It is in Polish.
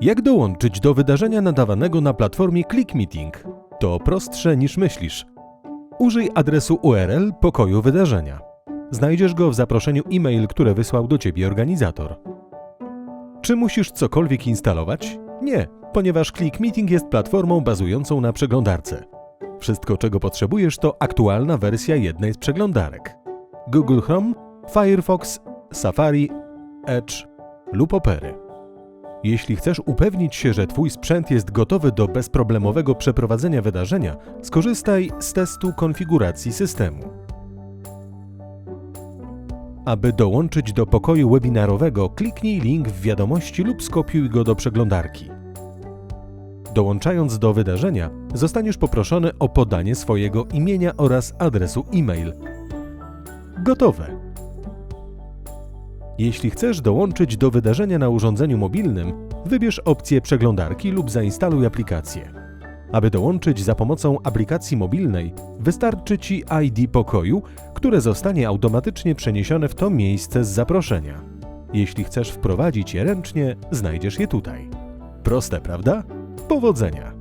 Jak dołączyć do wydarzenia nadawanego na platformie ClickMeeting? To prostsze niż myślisz. Użyj adresu URL pokoju wydarzenia. Znajdziesz go w zaproszeniu e-mail, które wysłał do Ciebie organizator. Czy musisz cokolwiek instalować? Nie, ponieważ ClickMeeting jest platformą bazującą na przeglądarce. Wszystko, czego potrzebujesz, to aktualna wersja jednej z przeglądarek: Google Chrome, Firefox, Safari, Edge lub Opery. Jeśli chcesz upewnić się, że Twój sprzęt jest gotowy do bezproblemowego przeprowadzenia wydarzenia, skorzystaj z testu konfiguracji systemu. Aby dołączyć do pokoju webinarowego, kliknij link w wiadomości lub skopiuj go do przeglądarki. Dołączając do wydarzenia, zostaniesz poproszony o podanie swojego imienia oraz adresu e-mail. Gotowe! Jeśli chcesz dołączyć do wydarzenia na urządzeniu mobilnym, wybierz opcję przeglądarki lub zainstaluj aplikację. Aby dołączyć za pomocą aplikacji mobilnej, wystarczy Ci ID pokoju, które zostanie automatycznie przeniesione w to miejsce z zaproszenia. Jeśli chcesz wprowadzić je ręcznie, znajdziesz je tutaj. Proste, prawda? Powodzenia!